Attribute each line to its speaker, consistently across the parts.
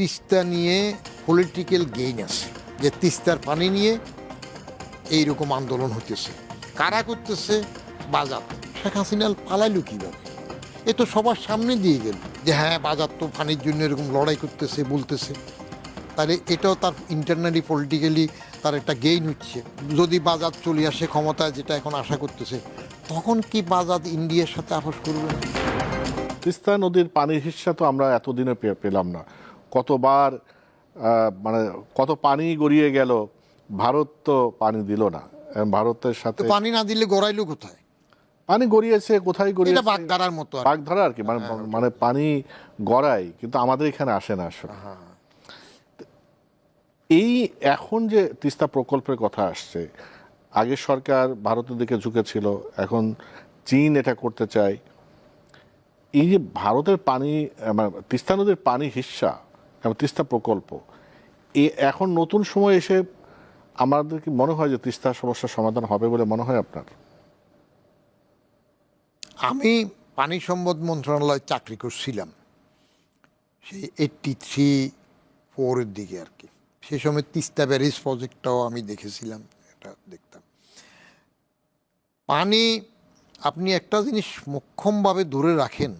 Speaker 1: তিস্তা নিয়ে political gain আছে। যে তিস্তার পানি নিয়ে এইরকম আন্দোলন হতেছে কারা করতেছে? বাজার। শেখ হাসিনা পালাইলো কীভাবে? এ তো সবার সামনে দিয়ে গেল যে হ্যাঁ বাজার তো পানির জন্য এরকম লড়াই করতেছে, বলতেছে। তাহলে এটাও তার ইন্টারনালি পলিটিক্যালি তার একটা গেইন হচ্ছে। যদি বাজার চলে আসে ক্ষমতায়, যেটা এখন আশা করতেছে, তখন কি বাজার ইন্ডিয়ার সাথে আপোষ করবে?
Speaker 2: তিস্তা নদীর পানির হিস্সা তো আমরা এতদিনে পেলাম না। কতবার মানে কত পানি গড়িয়ে গেল ভারত তো পানি দিল না। ভারতের সাথে
Speaker 1: পানি না দিলে গড়াইলো কোথায়?
Speaker 2: পানি গড়িয়েছে কোথায় গড়িয়েছে?
Speaker 1: বাগদারার মতো।
Speaker 2: বাগধারা আর কি মানে মানে পানি গড়ায় কিন্তু আমাদের এখানে আসে না আসলে। এই এখন যে তিস্তা প্রকল্পের কথা আসছে আগে সরকার ভারতের দিকে ঝুঁকেছিল এখন চীন এটা করতে চায়। এই যে ভারতের পানি মানে তিস্তা নদীর পানি হিস্সা এবং তিস্তা প্রকল্প। এ এখন নতুন সময় এসে আমাদের কি মনে হয় যে তিস্তা সমস্যার সমাধান হবে বলে মনে হয় আপনার?
Speaker 1: আমি পানি সম্পদ মন্ত্রণালয়ে চাকরি করছিলাম। সেই এইটটি থ্রি ফোরের দিকে আর কি। সে সময় তিস্তা ব্যারেজ প্রজেক্টটাও আমি দেখেছিলাম, এটা দেখতাম। পানি আপনি একটা জিনিস মোক্ষমভাবে ধরে রাখেন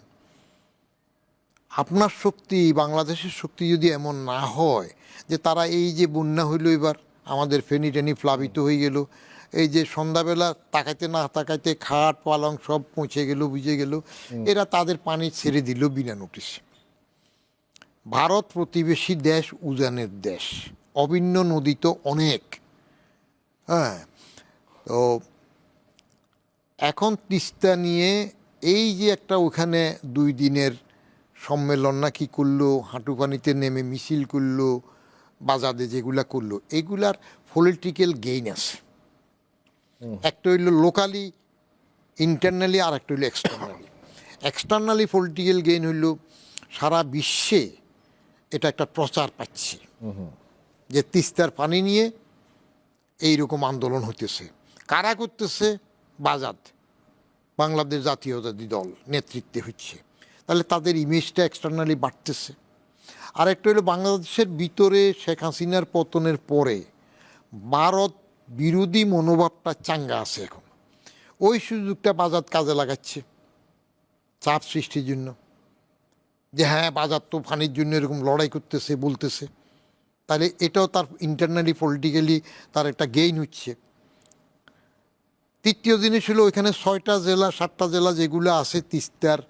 Speaker 1: আপনার শক্তি বাংলাদেশের শক্তি যদি এমন না হয় যে তারা এই যে বন্যা হইল এবার আমাদের ফেনি টেনি প্লাবিত হয়ে গেল এই যে সন্ধ্যাবেলা তাকাইতে না তাকাইতে খাট পালং সব পৌঁছে গেল বুঝে গেল এরা তাদের পানি ছেড়ে দিল বিনা নোটিশে ভারত প্রতিবেশী দেশ উজানের দেশ অভিন্ন নদী তো অনেক হ্যাঁ তো এখন তিস্তা নিয়ে এই যে একটা ওখানে দুই দিনের সম্মেলন না কি করল হাঁটুপানিতে নেমে মিছিল করল বাজাদে যেগুলা করল এগুলার পলিটিক্যাল গেইন আছে। একটা হইল লোকালি ইন্টারনালি আর একটা হইল এক্সটার্নালি এক্সটার্নালি পলিটিক্যাল গেইন হইল সারা বিশ্বে এটা একটা প্রচার পাচ্ছে। যে তিস্তার পানি নিয়ে এইরকম আন্দোলন হতেছে কারা করতেছে? বাজাদ বাংলাদেশ জাতীয়তাবাদী দল নেতৃত্বে হচ্ছে। তাহলে তাদের ইমেজটা এক্সটার্নালি বাড়তেছে। আর একটা হলো বাংলাদেশের ভিতরে শেখ হাসিনার পতনের পরে ভারত বিরোধী মনোভাবটা চাঙ্গা আছে এখন। ওই সুযোগটা বাজার কাজে লাগাচ্ছে, চাপ সৃষ্টির জন্য। যে হ্যাঁ বাজার তো ফানির জন্য এরকম লড়াই করতেছে, বলতেছে। তাহলে এটাও তার ইন্টারনালি পলিটিক্যালি তার একটা গেইন হচ্ছে। তৃতীয় জিনিস হলো ওইখানে ছয়টা জেলা, সাতটা জেলা যেগুলো আছে তিস্তার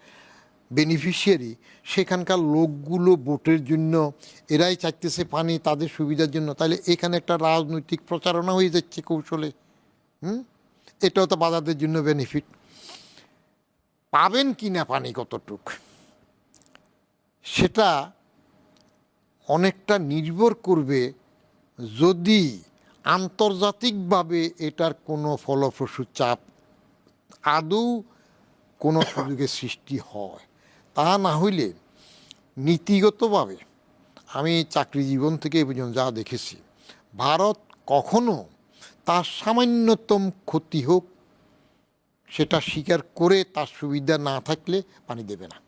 Speaker 1: বেনিফিশিয়ারি সেখানকার লোকগুলো ভোটের জন্য, এরাই চাইতেছে পানি, তাদের সুবিধার জন্য। তাহলে এখানে একটা রাজনৈতিক প্রচারণা হয়ে যাচ্ছে কৌশলে। হুম? এটাও তো বাজারদের জন্য বেনিফিট পাবেন কি না পানি কতটুক? সেটা অনেকটা নির্ভর করবে যদি আন্তর্জাতিকভাবে এটার কোনো ফলপ্রসূ চাপ, আদৌ কোনো সুযোগের সৃষ্টি হয়। তা না হইলে নীতিগতভাবে আমি চাকরি জীবন থেকে এ পর্যন্ত যা দেখেছি, ভারত কখনো তার সামান্যতম ক্ষতি হোক, সেটা স্বীকার করে তার সুবিধা না থাকলে পানি দেবে না।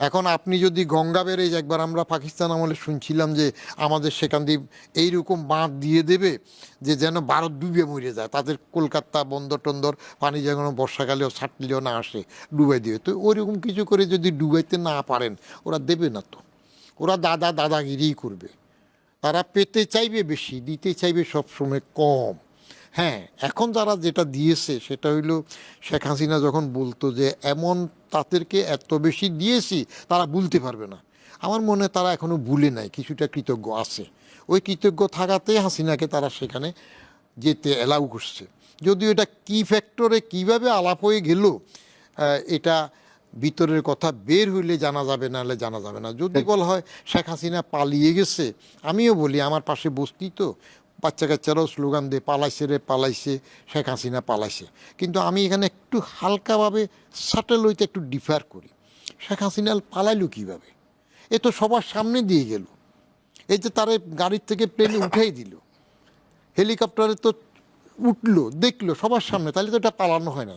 Speaker 1: এখন আপনি যদি গঙ্গা বেড়ে একবার আমরা পাকিস্তান আমলে শুনছিলাম যে আমাদের সেখান দিয়ে এইরকম বাঁধ দিয়ে দেবে যে যেন ভারত ডুবে মরে যায়। তাদের কলকাতা বন্দর টন্দর পানি যেন বর্ষাকালেও ছাটলেও না আসে, ডুবাই দিবে তো ওইরকম কিছু করে যদি ডুবাইতে না পারেন, ওরা দেবে না তো। ওরা দাদা দাদাগিরিই করবে। তারা পেতে চাইবে বেশি, দিতে চাইবে সবসময় কম। হ্যাঁ এখন যারা যেটা দিয়েছে সেটা হইল শেখ হাসিনা যখন বলতো যে এমন তাদেরকে এত বেশি দিয়েছি তারা ভুলতে পারবে না। আমার মনে তারা এখনও ভুলে নাই কিছুটা কৃতজ্ঞ আছে। ওই কৃতজ্ঞ থাকাতে হাসিনাকে তারা সেখানে যেতে অ্যালাউ করছে। যদিও এটা কি ফ্যাক্টরে কীভাবে আলাপ হয়ে গেল এটা ভিতরের কথা বের হইলে জানা যাবে না হলে জানা যাবে না। যদি বলা হয় শেখ হাসিনা পালিয়ে গেছে আমিও বলি আমার পাশে বসতি তো। বাচ্চা কাচ্চারাও স্লোগান দিয়ে পালাইছে রে, পালাইছে, শেখ হাসিনা পালাইছে। কিন্তু আমি এখানে একটু হালকাভাবে সাটেল হইতে একটু ডিফার করি। শেখ হাসিনা পালাইলো কীভাবে? এ তো সবার সামনে দিয়ে গেল। এই যে তারে গাড়ির থেকে প্লেনে উঠাই দিল। হেলিকপ্টারে তো উঠল, দেখল সবার সামনে তাহলে তো এটা পালানো হয় না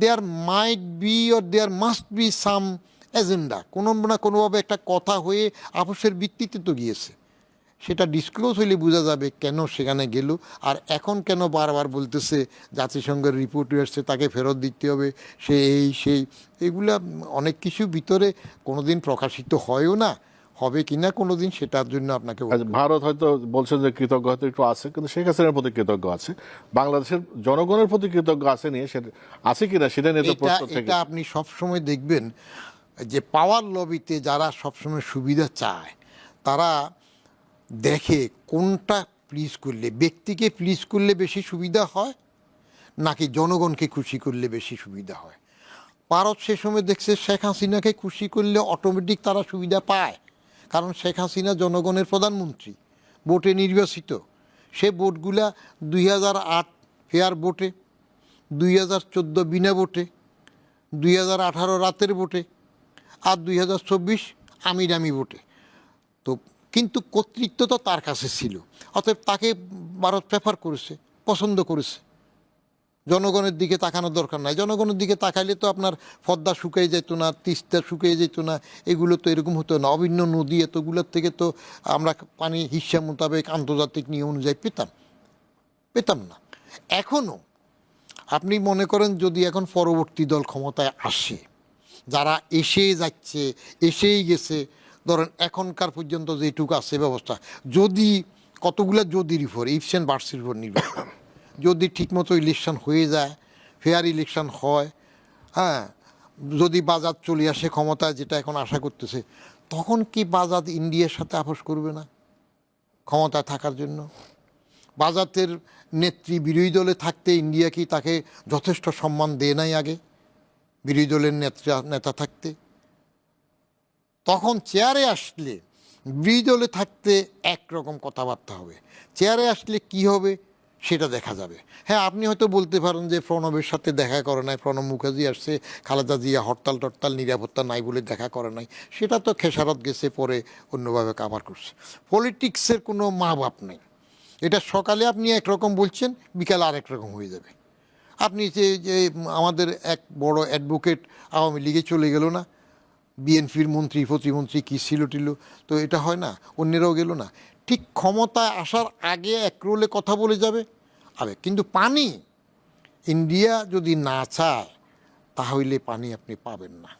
Speaker 1: there might be or there must be some agenda কোনো না কোনোভাবে একটা কথা হয়ে আপোষের ভিত্তিতে তো গিয়েছে। সেটা ডিসক্লোজ হইলে বোঝা যাবে কেন সেখানে গেল। আর এখন কেন বারবার বলতেছে জাতিসংঘের রিপোর্ট আসছে তাকে ফেরত দিতে হবে সে এই সেই এগুলা অনেক কিছু ভিতরে কোনোদিন প্রকাশিত হয়ও না হবে কিনা কোনোদিন সেটার জন্য আপনাকে
Speaker 2: আচ্ছা, ভারত হয়তো বলছে যে কৃতজ্ঞ হয়তো একটু আছে কিন্তু শেখ হাসিনার প্রতি কৃতজ্ঞ আছে। বাংলাদেশের জনগণের প্রতি কৃতজ্ঞ আছে নিয়ে সেটা আছে কিনা সেটা নিয়ে
Speaker 1: এটা আপনি সবসময় দেখবেন যে পাওয়ার লবিতে যারা সবসময় সুবিধা চায় তারা দেখে কোনটা প্লিজ করলে, ব্যক্তিকে প্লিজ করলে বেশি সুবিধা হয়, নাকি জনগণকে খুশি করলে বেশি সুবিধা হয়? ভারত সে সময় দেখছে শেখ হাসিনাকে খুশি করলে অটোমেটিক তারা সুবিধা পায়, কারণ শেখ হাসিনা জনগণের প্রধানমন্ত্রী, ভোটে নির্বাচিত। সে ভোটগুলা দুই হাজার আট ফেয়ার ভোটে, দুই হাজার চোদ্দ বিনা ভোটে, দুই হাজার আঠারো রাতের ভোটে, আর দুই হাজার চব্বিশ আমির আমি ভোটে। তো কিন্তু কর্তৃত্ব তো তার কাছে ছিল। অতএব তাকে ভারত প্রেফার করেছে, পছন্দ করেছে। জনগণের দিকে তাকানোর দরকার নাই। জনগণের দিকে তাকাইলে তো আপনার পদ্মা শুকিয়ে যেত না, তিস্তা শুকিয়ে যেত না, এগুলো তো এরকম হতো না। অভিন্ন নদী এতগুলোর থেকে তো আমরা পানি হিসা মোতাবেক আন্তর্জাতিক নিয়ম অনুযায়ী পেতাম। পেতাম না। এখনও আপনি মনে করেন যদি এখন পরবর্তী দল ক্ষমতায় আসে, যারা এসে যাচ্ছে, এসেই গেছে ধরেন এখনকার পর্যন্ত যেটুকু আছে ব্যবস্থা, যদি কতগুলো যদির উপর ইফসেন বার্সির উপর নির্ভর যদি ঠিকমতো ইলেকশন হয়ে যায় ফেয়ার ইলেকশন হয় হ্যাঁ যদি বাজার চলে আসে ক্ষমতায়, যেটা এখন আশা করতেছে, তখন কি বাজার ইন্ডিয়ার সাথে আপোষ করবে না ক্ষমতায় থাকার জন্য? বাজাতের নেত্রী বিরোধী দলে থাকতে ইন্ডিয়া কি তাকে যথেষ্ট সম্মান দেয় নাই আগে? বিরোধী দলের নেতা নেতা থাকতে? তখন চেয়ারে আসলে বিরোধী দলে থাকতে একরকম কথাবার্তা হবে। চেয়ারে আসলে কি হবে সেটা দেখা যাবে। হ্যাঁ আপনি হয়তো বলতে পারেন যে প্রণবের সাথে দেখা করে নাই, প্রণব মুখার্জি আসছে, খালেদা জিয়া হরতাল টরতাল, নিরাপত্তা নাই বলে দেখা করে নাই। সেটা তো খেসারত গেছে, পরে অন্যভাবে কাভার করছে। পলিটিক্সের কোনো মা বাপ নেই। এটা সকালে আপনি একরকম বলছেন, বিকালে আরেক রকম হয়ে যাবে। আপনি যে আমাদের এক বড় অ্যাডভোকেট আওয়ামী লীগে চলে গেল না বিএনপির মন্ত্রী, প্রতিমন্ত্রী কী ছিল টিল তো এটা হয় না, অন্যেরাও গেল না। ঠিক ক্ষমতায় আসার আগে এক রোলে কথা বলে যাবে। আবে, কিন্তু পানি, ইন্ডিয়া যদি না চায়, তাহলে পানি আপনি পাবেন না।